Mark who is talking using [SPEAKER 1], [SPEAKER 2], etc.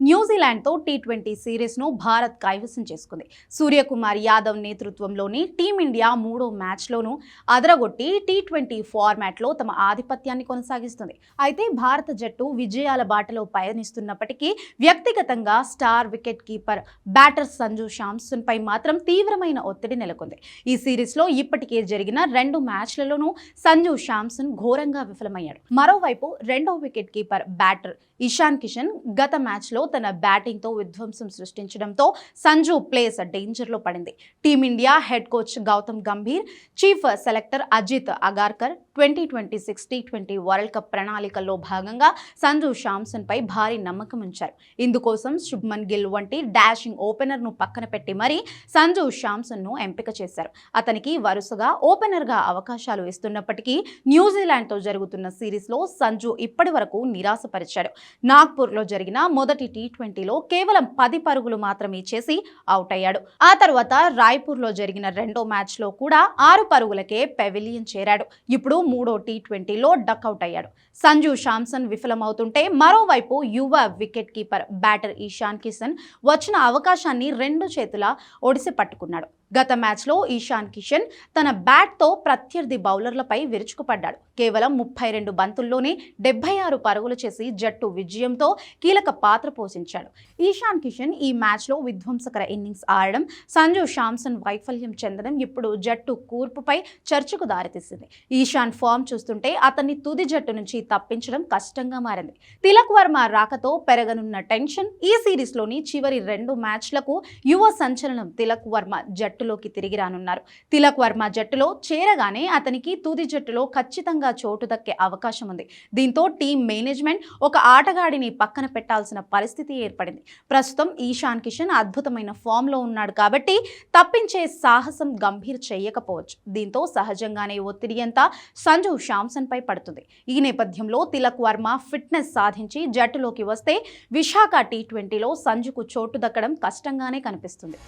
[SPEAKER 1] న్యూజిలాండ్తో T twenty సిరీస్ను భారత్ కైవసం చేసుకుంది. సూర్యకుమార్ యాదవ్ నేతృత్వంలోని టీమిండియా మూడో మ్యాచ్లోనూ అదరగొట్టి టీ ట్వంటీ ఫార్మాట్లో తమ ఆధిపత్యాన్ని కొనసాగిస్తుంది. అయితే భారత జట్టు విజయాల బాటలో పయనిస్తున్నప్పటికీ వ్యక్తిగతంగా star wicket keeper batter Sanju Samson పై మాత్రం తీవ్రమైన ఒత్తిడి నెలకొంది. ఈ సిరీస్లో ఇప్పటికే జరిగిన రెండు మ్యాచ్లలోనూ సంజు శాంసన్ ఘోరంగా విఫలమయ్యాడు. మరోవైపు రెండో wicket keeper batter Ishan Kishan గత మ్యాచ్లో తన బ్యాటింగ్తో విధ్వంసం సృష్టించడంతో సంజు ప్లేస్ డేంజర్లో పడింది. Team India head coach Gautam Gambhir chief selector Ajit Agarkar twenty twenty six T twenty world cup ప్రణాళికల్లో భాగంగా సంజు శాంసన్ పై భారీ నమ్మకం ఉంచారు. ఇందుకోసం శుభ్మన్ గిల్ వంటి డాషింగ్ ఓపెనర్ను పక్కన పెట్టి మరీ సంజు శాంసన్ను ఎంపిక చేశారు. అతనికి వరుసగా ఓపెనర్గా అవకాశాలు ఇస్తున్నప్పటికీ న్యూజిలాండ్తో జరుగుతున్న సిరీస్లో సంజు ఇప్పటి వరకు నిరాశపరిచాడు. నాగ్పూర్లో జరిగిన మొదటి టీ ట్వంటీలో కేవలం పది పరుగులు మాత్రమే చేసి అవుట్ అయ్యాడు. ఆ తర్వాత రాయ్పూర్లో జరిగిన రెండో మ్యాచ్లో కూడా ఆరు పరుగులకే పెవిలియన్ చేరాడు. ఇప్పుడు మూడో టీ ట్వంటీలో డక్అవుట్ అయ్యాడు. సంజు శాంసన్ విఫలమవుతుంటే మరోవైపు యువ wicket keeper batter Ishan Kishan వచ్చిన అవకాశాన్ని రెండు చేతుల ఒడిసి పట్టుకున్నాడు. గత మ్యాచ్లో ఈశాన్ కిషన్ తన బ్యాట్తో ప్రత్యర్థి బౌలర్లపై విరుచుకుపడ్డాడు. కేవలం ముప్పై రెండు బంతుల్లోనే డెబ్బై ఆరు పరుగులు చేసి జట్టు విజయంతో కీలక పాత్ర పోషించాడు. ఈశాన్ కిషన్ ఈ మ్యాచ్లో విధ్వంసకర ఇన్నింగ్స్ ఆడడం సంజు శాంసన్ వైఫల్యం చెందడం ఇప్పుడు జట్టు కూర్పుపై చర్చకు దారితీసింది. ఈశాన్ ఫామ్ చూస్తుంటే అతన్ని తుది జట్టు నుంచి తప్పించడం కష్టంగా మారింది. తిలక్ వర్మ రాకతో పెరగనున్న టెన్షన్ ఈ సిరీస్లోని చివరి రెండు మ్యాచ్లకు యువ సంచలనం తిలక్ వర్మ జట్టులోకి తిరిగి రానున్నారు. తిలక్ వర్మ జట్టులో చేరగానే అతనికి తుది జట్టులో ఖచ్చితంగా చోటు దక్కే అవకాశం ఉంది. దీంతో టీం మేనేజ్మెంట్ ఒక ఆటగాడిని పక్కన పెట్టాల్సిన పరిస్థితి పరిస్థితి ఏర్పడింది. ప్రస్తుతం ఈశాన్ కిషన్ అద్భుతమైన ఫామ్లో ఉన్నాడు కాబట్టి తప్పించే సాహసం గంభీర్ చేయకపోవచ్చు. దీంతో సహజంగానే ఒత్తిడి అంతా సంజు శాంసన్ పై పడుతుంది. ఈ నేపథ్యంలో తిలక్ వర్మ ఫిట్నెస్ సాధించి జట్టులోకి వస్తే విశాఖ టీ ట్వంటీలో సంజుకు చోటు దక్కడం కష్టంగానే కనిపిస్తుంది.